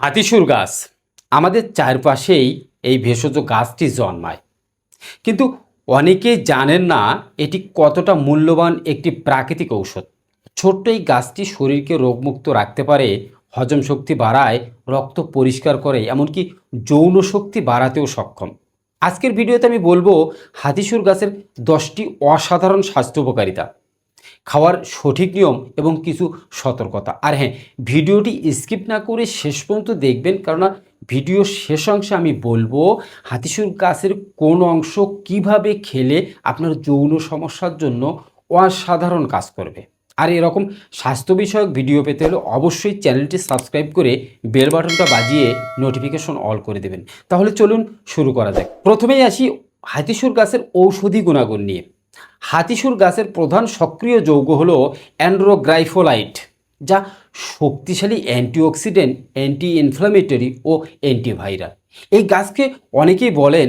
হাতিসুর গাছ আমাদের চারপাশেই এই ভেষজ গাছটি জন্মায়। কিন্তু অনেকেই জানেন না এটি কতটা মূল্যবান একটি প্রাকৃতিক ঔষধ। ছোট্ট এই গাছটি শরীরকে রোগমুক্ত রাখতে পারে, হজম শক্তি বাড়ায়, রক্ত পরিষ্কার করে, এমনকি যৌন শক্তি বাড়াতেও সক্ষম। আজকের ভিডিওতে আমি বলব হাতিসুর গাছের দশটি অসাধারণ স্বাস্থ্য উপকারিতা। খাওয়ার সঠিক নিয়ম এবং কিছু সতর্কতা। আর হ্যাঁ ভিডিওটি স্কিপ না করে শেষ পর্যন্ত দেখবেন, কেননা ভিডিও শেষ অংশে আমি বলব হাতিসুর গাছের কোন অংশ কীভাবে খেলে আপনার যৌন সমস্যার জন্য অসাধারণ কাজ করবে। আর এরকম স্বাস্থ্য বিষয়ক ভিডিও পেতে হলে অবশ্যই চ্যানেলটি সাবস্ক্রাইব করে বেল বাটনটা বাজিয়ে নোটিফিকেশন অল করে দেবেন। তাহলে চলুন শুরু করা যাক। প্রথমেই আসি হাতিসুর গাছের ঔষধি গুণাগুণ নিয়ে। হাতিসুর গাছের প্রধান সক্রিয় যৌগ হল অ্যান্ড্রোগ্রাইফোলাইট, যা শক্তিশালী অ্যান্টিঅক্সিডেন্ট অ্যান্টি ইনফ্লামেটরি ও অ্যান্টিভাইরাল। এই গাছকে অনেকেই বলেন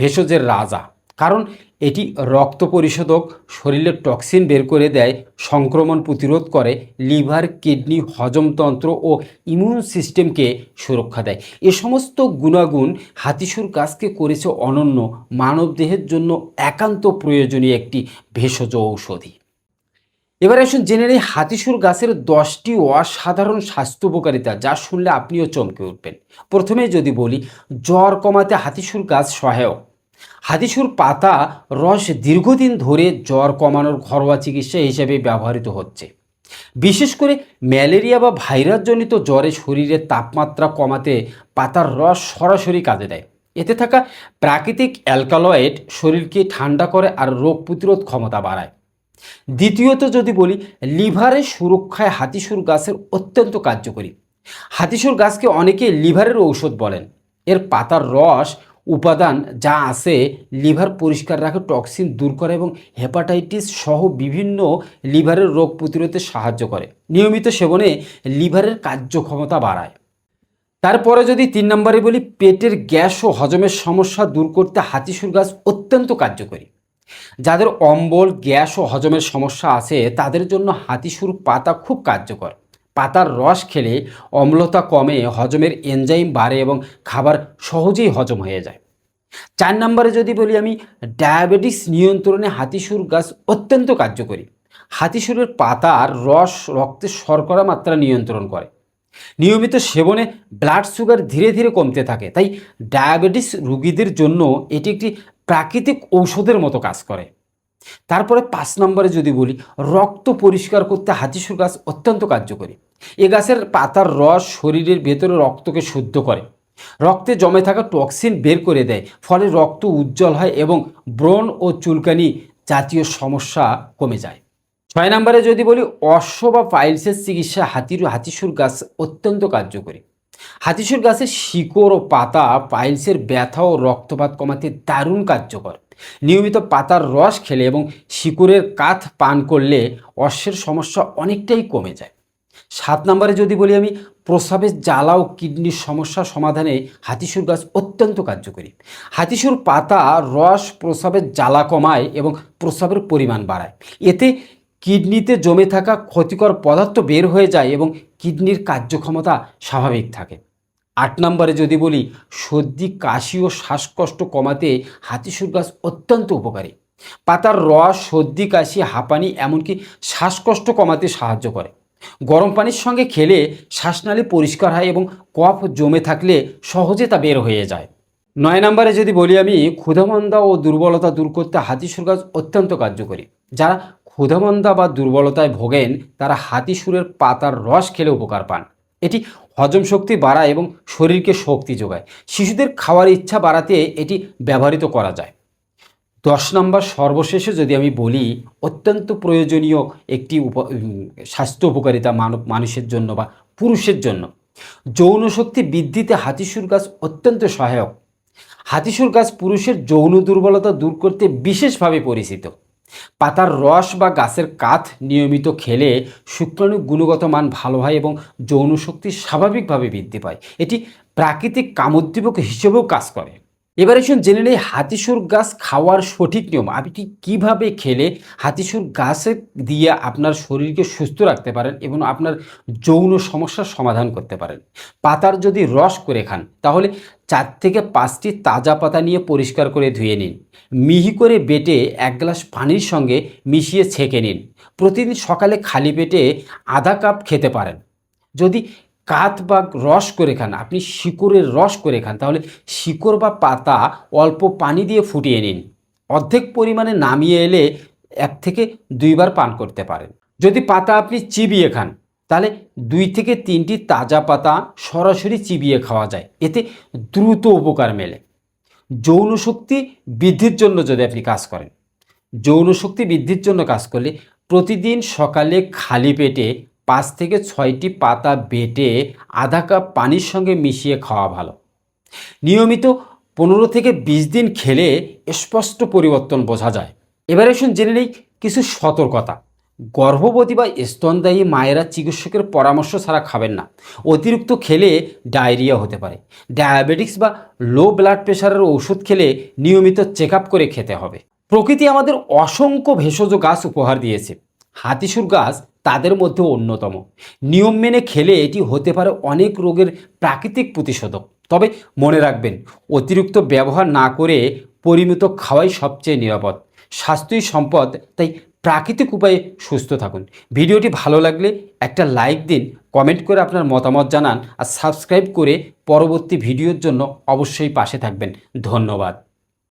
ভেষজের রাজা, কারণ এটি রক্ত পরিশোধক শরীরের টক্সিন বের করে দেয়, সংক্রমণ প্রতিরোধ করে, লিভার, কিডনি, হজমতন্ত্র ও ইমিউন সিস্টেমকে সুরক্ষা দেয়। এ সমস্ত গুণাগুণ হাতিসুর গাছকে করেছে অনন্য মানবদেহের জন্য একান্ত প্রয়োজনীয় একটি ভেষজ ঔষধি। এবার আসুন জেনে নেই হাতিসুর গাছের দশটি অসাধারণ স্বাস্থ্য উপকারিতা যা শুনলে আপনিও চমকে উঠবেন। প্রথমে যদি বলি, জ্বর কমাতে হাতিসুর গাছ সহায়ক। হাতিসুর পাতা রস দীর্ঘদিন ধরে জ্বর কমানোর ঘরোয়া চিকিৎসা হিসেবে ব্যবহৃত হচ্ছে। বিশেষ করে ম্যালেরিয়া বা ভাইরাসজনিত জ্বরে শরীরের তাপমাত্রা কমাতে পাতার রস সরাসরি কাজে দেয়। এতে থাকা প্রাকৃতিক অ্যালকালয়েড শরীরকে ঠান্ডা করে আর রোগ প্রতিরোধ ক্ষমতা বাড়ায়। দ্বিতীয়ত যদি বলি, লিভারের সুরক্ষায় হাতিসুর গাছের অত্যন্ত কার্যকরী। হাতিসুর গাছকে অনেকে লিভারের ঔষধ বলেন। এর পাতার রস উপাদান যা আছে, লিভার পরিষ্কার রাখে, টক্সিন দূর করে এবং হেপাটাইটিস সহ বিভিন্ন লিভারের রোগ প্রতিরোধে সাহায্য করে। নিয়মিত সেবনে লিভারের কার্যক্ষমতা বাড়ায়। তারপরে যদি তিন নম্বরে বলি, পেটের গ্যাস ও হজমের সমস্যা দূর করতে হাতিসুর গাছ অত্যন্ত কার্যকরী। যাদের অম্বল, গ্যাস ও হজমের সমস্যা আছে, তাদের জন্য হাতিসুর পাতা খুব কার্যকর। পাতার রস খেলে অম্লতা কমে, হজমের এনজাইম বাড়ে এবং খাবার সহজেই হজম হয়ে যায়। চার নম্বরে যদি বলি আমি ডায়াবেটিস নিয়ন্ত্রণে হাতিসুর গাছ অত্যন্ত কার্যকরী। হাতিসুরের পাতার রস রক্তে শর্করা মাত্রা নিয়ন্ত্রণ করে। নিয়মিত সেবনে ব্লাড সুগার ধীরে ধীরে কমতে থাকে, তাই ডায়াবেটিস রোগীদের জন্য এটি একটি প্রাকৃতিক ঔষধের মতো কাজ করে। তারপরে পাঁচ নম্বরে যদি বলি, রক্ত পরিষ্কার করতে হাতিসুর গাছ অত্যন্ত কার্যকরী। এ গাছের পাতার রস শরীরের ভেতরে রক্তকে শুদ্ধ করে। রক্তে জমে থাকা টক্সিন বের করে দেয়, ফলে রক্ত উজ্জ্বল হয় এবং ব্রণ ও চুলকানি জাতীয় সমস্যা কমে যায়। ছয় নম্বরে যদি বলি, অশ্ব বা পাইলসের চিকিৎসা হাতির হাতিসুর গাছ অত্যন্ত কার্যকরী। হাতিসুর গাছের শিকড় ও পাতা পাইলসের ব্যথা ও রক্তপাত কমাতে দারুণ কার্যকর। নিয়মিত পাতার রস খেলে এবং শিকড়ের কাঠ পান করলে অশ্বের সমস্যা অনেকটাই কমে যায়। সাত নম্বরে যদি বলি আমি, প্রস্রাবের জ্বালা ও কিডনির সমস্যা সমাধানে হাতিসুর গাছ অত্যন্ত কার্যকরী। হাতিসুর পাতা রস প্রস্রাবের জ্বালা কমায় এবং প্রস্রাবের পরিমাণ বাড়ায়। এতে কিডনিতে জমে থাকা ক্ষতিকর পদার্থ বের হয়ে যায় এবং কিডনির কার্যক্ষমতা স্বাভাবিক থাকে। আট নম্বরে যদি বলি, সর্দি, কাশি ও শ্বাসকষ্ট কমাতে হাতিসুর গাছ অত্যন্ত উপকারী। পাতার রস, সর্দি, কাশি, হাঁপানি এমনকি শ্বাসকষ্ট কমাতে সাহায্য করে। গরম পানির সঙ্গে খেলে শ্বাসনালী পরিষ্কার হয় এবং কফ জমে থাকলে সহজে তা বের হয়ে যায়। নয় নম্বরে যদি বলি আমি, ক্ষুধামন্দা ও দুর্বলতা দূর করতে হাতিসুর গাছ অত্যন্ত কার্যকরী। যারা ক্ষুধামন্দা বা দুর্বলতায় ভোগেন, তারা হাতিসুরের পাতার রস খেলে উপকার পান। এটি হজম শক্তি বাড়ায় এবং শরীরকে শক্তি যোগায়। শিশুদের খাওয়ার ইচ্ছা বাড়াতে এটি ব্যবহৃত করা যায়। দশ নম্বর সর্বশেষে যদি আমি বলি, অত্যন্ত প্রয়োজনীয় একটি উপ স্বাস্থ্য উপকারিতা মানব, মানুষের জন্য বা পুরুষের জন্য। যৌন শক্তি বৃদ্ধিতে হাতিসুর গাছ অত্যন্ত সহায়ক। হাতিসুর গাছ পুরুষের যৌন দুর্বলতা দূর করতে বিশেষভাবে পরিচিত। পাতার রস বা গাছের কাঠ নিয়মিত খেলে শুক্রাণু গুণগত মান ভালো হয় এবং যৌন শক্তি স্বাভাবিকভাবে বৃদ্ধি পায়। এটি প্রাকৃতিক কামোদ্দীপক হিসেবেও কাজ করে। এবার আসুন জেনে নেই হাতিসুর গাছ খাওয়ার সঠিক নিয়ম। আপনি কীভাবে খেলে হাতিসুর গাছে দিয়ে আপনার শরীরকে সুস্থ রাখতে পারেন এবং আপনার যৌন সমস্যার সমাধান করতে পারেন? পাতার যদি রস করে খান, তাহলে চার থেকে পাঁচটি তাজা পাতা নিয়ে পরিষ্কার করে ধুয়ে নিন। মিহি করে বেটে এক গ্লাস পানির সঙ্গে মিশিয়ে ছেঁকে নিন। প্রতিদিন সকালে খালি পেটে আধা কাপ খেতে পারেন। যদি কাত বা রস করে খান, আপনি শিকড়ের রস করে খান, তাহলে শিকড় বা পাতা অল্প পানি দিয়ে ফুটিয়ে নিন। অর্ধেক পরিমাণে নামিয়ে এলে এক থেকে দুইবার পান করতে পারেন। যদি পাতা আপনি চিবিয়ে খান, তাহলে দুই থেকে তিনটি তাজা পাতা সরাসরি চিবিয়ে খাওয়া যায়। এতে দ্রুত উপকার মেলে। যৌন শক্তি বৃদ্ধির জন্য যদি আপনি কাজ করেন, যৌন শক্তি বৃদ্ধির জন্য কাজ করলে প্রতিদিন সকালে খালি পেটে পাঁচ থেকে ছয়টি পাতা বেটে আধা কাপ পানির সঙ্গে মিশিয়ে খাওয়া ভালো। নিয়মিত পনেরো থেকে বিশ দিন খেলে স্পষ্ট পরিবর্তন বোঝা যায়। এবার আসুন জেনে নেই কিছু সতর্কতা। গর্ভবতী বা স্তনদায়ী মায়েরা চিকিৎসকের পরামর্শ ছাড়া খাবেন না। অতিরিক্ত খেলে ডায়রিয়া হতে পারে। ডায়াবেটিক্স বা লো ব্লাড প্রেশারের ওষুধ খেলে নিয়মিত চেক করে খেতে হবে। প্রকৃতি আমাদের অসংখ্য ভেষজ গাছ উপহার দিয়েছে। হাতিসুর গাছ তাদের মধ্যে অন্যতম। নিয়ম মেনে খেলে এটি হতে পারে অনেক রোগের প্রাকৃতিক প্রতিষেধক। তবে মনে রাখবেন, অতিরিক্ত ব্যবহার না করে পরিমিত খাওয়াই সবচেয়ে নিরাপদ। স্বাস্থ্যই সম্পদ, তাই প্রাকৃতিক উপায়ে সুস্থ থাকুন। ভিডিওটি ভালো লাগলে একটা লাইক দিন, কমেন্ট করে আপনার মতামত জানান আর সাবস্ক্রাইব করে পরবর্তী ভিডিওর জন্য অবশ্যই পাশে থাকবেন। ধন্যবাদ।